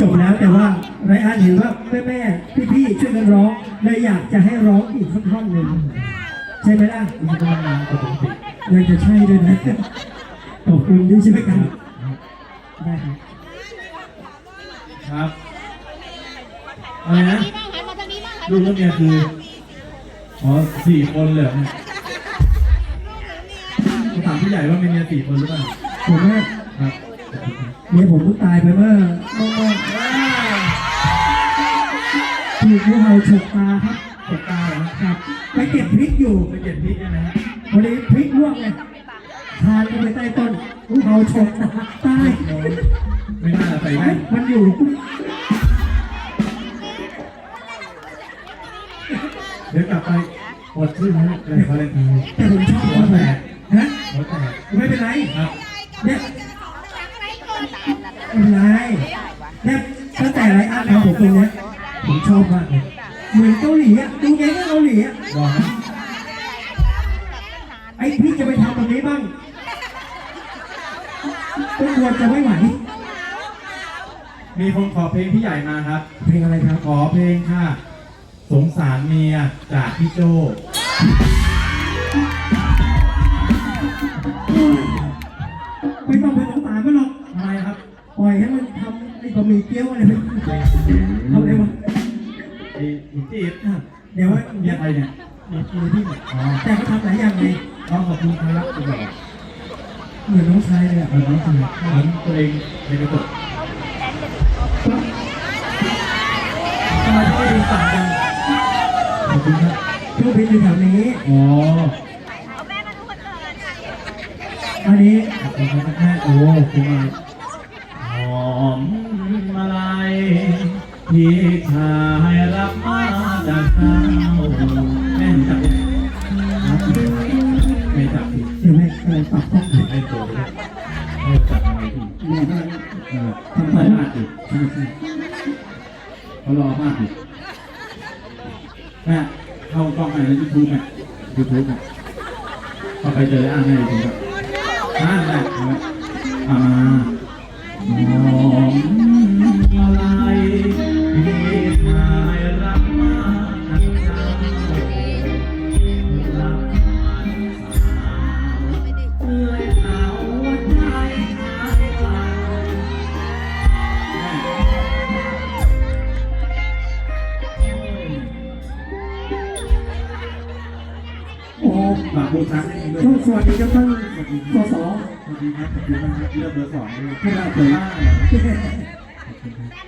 จบแล้วแต่ว่าไรอันเห็นว่าแม่แม่พี่พี่ๆช่วยกันร้องเลยอยากจะให้ร้องอีกสักท่อนหนึ่งใช่ไหมล่ะไม่ได้มาปกติยังจะใช่ด้วยนะขอบคุณที่ช่วยกันได้ครับครับอะไรนะนี่บ้างหันมาทางนี้บ้างหันลูกแล้วเมียคืออ๋อสี่คนเลยเหรอเนี่ยผมถามพี่ใหญ่ว่ามีเมียสี่คนหรือเปล่าผมว่าครับ เมียผมเพิ่งตายไปเมื่อเมื่อเมื่อถูกงูเห่าฉกตาครับตกตาเหรอครับ ไปเก็บพริกอยู่ไปเก็บพริกเนี่ยนะฮะพอดีพริกร่วงไงทานเข้าไปใต้ต้นงูเห่าฉกตาตายโอ้ยไม่น่าใส่แว่นมันอยู่เดี๋ยวกลับไปปวดชื่อนะเลยเขาเล่นไทยแต่ผมชอบหัคววามแตแปลกกฮะหัวแตกไม่เป็นไรครับเนี่ยไม่เป็นไรเนี่ยตั้งแต่ไรอันทำผม ตรงเนี้ยผมชอบมากเลยเหมือนเกาหลีอะดูไงก็เกาหลีอะบอกนะไอ้พี่จะไปทำแบบนี้บ้างก็ควรจะไม่ไหวมีคนขอเพลงพี่ใหญ่มาครับ เพลงอะไรครับ ขอเพลงค่ะ สงสารเมียจากพี่โจ หมี่เกี๊ยวอะไรไปทำอะไรวะไอ้หนุ่มจีบอะเดี๋ยวเมียใครเนี่ยเดี๋ยวกินพี่อ๋อแต่ก็ทำหลายอย่างไงน้องขอบคุณครับคุณบอกเหมือนน้องชายเลยอะเออนน้องชายเหมือนตัวเองในกระจกทำไมตัวเองต่งกันขอบคุณครับช่วงบินอยู่แถวนี้อ๋ออันนี้ขอบคุณครับแม่โอ้คุณมา พี่ชายรับมาจากเจ้าแม่รู้จับไม่จับพี่เดี๋ยวแม่กำลังปรับห้องอยู่ไม่โตเลยไม่จับอะไรพี่แม่กำลังเออทำอะไรมากอยู่ใช่ใช่เขารอมากอยู่แม่เข้ากล้องไหนในยูทูบแม่ยูทูบแม่เข้าไปเจออ่านให้ดูครับอ่านไว้ ฝากบูชาให้ด้วยช่วงสวัสดีครับท่านสสสวัสดีครับขอบคุณมากครับเลือกเบอร์สองด้วยขนาดเลยขอบคุณครับ